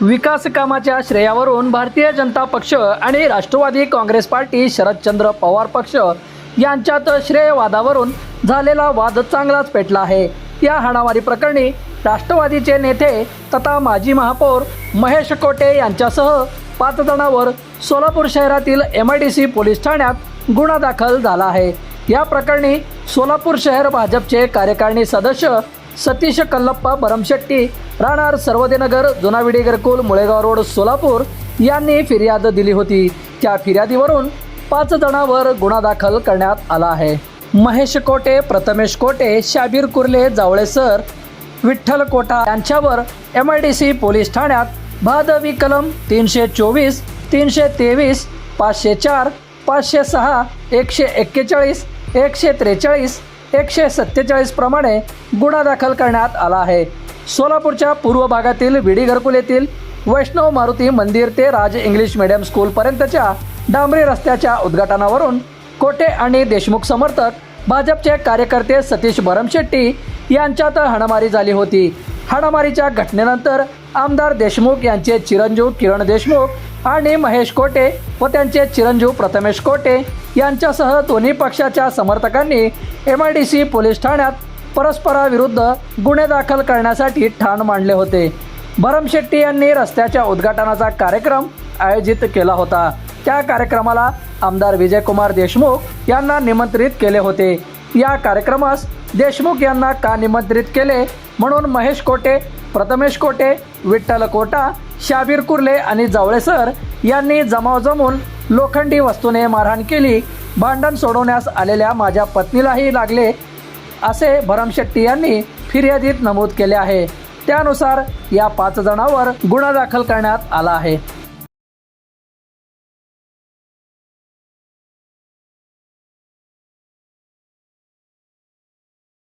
विकास कामाच्या श्रेयावरून भारतीय जनता पक्ष आणि राष्ट्रवादी काँग्रेस पार्टी शरदचंद्र पवार पक्ष यांच्यात श्रेयवादावरून झालेला वाद चांगलाच पेटला आहे. या हाणामारी प्रकरणी राष्ट्रवादीचे नेते तथा माजी महापौर महेश कोटे यांच्यासह पाच जणांवर सोलापूर शहरातील M I D C police ठाण्यात गुन्हा दाखल झाला आहे. या प्रकरणी सोलापूर शहर भाजपचे कार्यकारिणी सदस्य सतीश कल्लप्पा बरमशेट्टी राहणार सर्वदेनगर जुनाविडीगरकुल मुळेगाव रोड सोलापूर यांनी फिर्याद दिली होती. त्या फिर्यादीवरून पाच जणांवर गुन्हा दाखल करण्यात आला आहे. महेश कोटे प्रथमेश कोटे शाबीर कुर्ले जावळे सर विठ्ठल कोटा यांच्यावर M I D C police ठाण्यात भादवी कलम तीनशे चोवीस तीनशे तेवीस पाचशे चार पाचशे सहा एकशे एक्केचाळीस एकशे त्रेचाळीस एकशे सत्तेचाळीसप्रमाणे गुन्हा दाखल करण्यात आला आहे. सोलापूरच्या पूर्व भागातील विडी घरकुल येथील वैष्णव मारुती मंदिर ते राज इंग्लिश मिडियम स्कूलपर्यंतच्या डांबरी रस्त्याच्या उद्घाटनावरून कोटे आणि देशमुख समर्थक भाजपचे कार्यकर्ते सतीश बरमशेट्टी यांच्यात हाणामारी झाली होती. हाणामारीच्या घटनेनंतर आमदार देशमुख यांचे चिरंजीव किरण देशमुख आणि महेश कोटे व त्यांचे चिरंजीव प्रथमेश कोटे यांच्यासह दोन्ही पक्षाच्या समर्थकांनी M I D C police ठाण्यात परस्पराविरुद्ध गुन्हे दाखल करण्यासाठी ठाण मांडले होते. भरमशेट्टी यांनी रस्त्याच्या उद्घाटनाचा कार्यक्रम आयोजित केला होता. त्या कार्यक्रमाला आमदार विजयकुमार देशमुख यांना निमंत्रित केले होते. या कार्यक्रमास देशमुख यांना का निमंत्रित केले? म्हणून महेश कोटे प्रथमेश कोटे विठ्ठल कोटा शाबीर कुर्ले आणि जावळे सर यांनी जमाव जमून लोखंडी वस्तूने मारहाण केली भांडण सोडवण्यास आलेल्या माझ्या पत्नीलाही लागले असे भरमशेट्टी यांनी फिर्यादीत नमूद केले आहे. त्यानुसार या पाच जणांवर गुन्हा दाखल करण्यात आला आहे.